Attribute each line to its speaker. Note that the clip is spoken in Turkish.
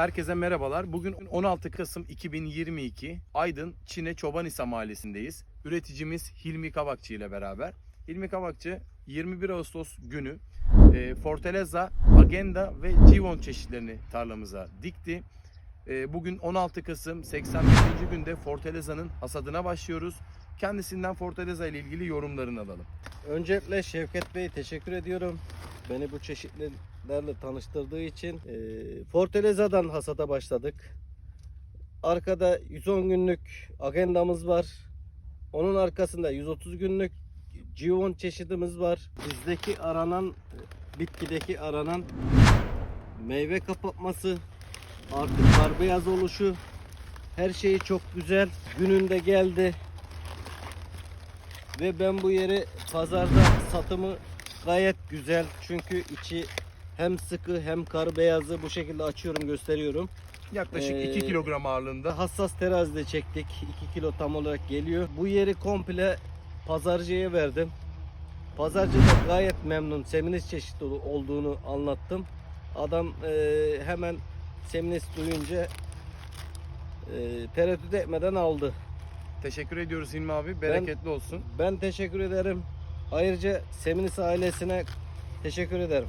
Speaker 1: Herkese merhabalar. Bugün 16 Kasım 2022 Aydın Çine Çobanisa Mahallesi'ndeyiz. Üreticimiz Hilmi Kavakçı ile beraber. Hilmi Kavakçı 21 Ağustos günü e, Fortaleza, Agenda ve Civon çeşitlerini tarlamıza dikti. E, bugün 16 Kasım 81. günde Fortaleza'nın hasadına başlıyoruz. Kendisinden Fortaleza ile ilgili yorumlarını alalım.
Speaker 2: Öncelikle Şevket Bey teşekkür ediyorum. Beni bu çeşitlerle tanıştırdığı için. Ee, Fortaleza'dan hasata başladık. Arkada 110 günlük agendamız var. Onun arkasında 130 günlük G1 çeşidimiz var. Bizdeki aranan, bitkideki aranan meyve kapatması, artık kar beyaz oluşu, her şeyi çok güzel. Gününde geldi. Ve ben bu yeri pazarda satımı gayet güzel. Çünkü içi hem sıkı hem kar beyazı bu şekilde açıyorum gösteriyorum.
Speaker 1: Yaklaşık
Speaker 2: Ee,
Speaker 1: 2 kilogram ağırlığında
Speaker 2: Hassas terazide çektik. 2 kilo tam olarak geliyor. Bu yeri komple pazarcıya verdim. Pazarcı da gayet memnun. Seminiz çeşitli olduğunu anlattım. Adam e, hemen seminiz duyunca e, tereddüt etmeden aldı.
Speaker 1: Teşekkür ediyoruz Hilmi abi. Bereketli olsun.
Speaker 2: Ben teşekkür ederim. Ayrıca Seminis ailesine teşekkür ederim.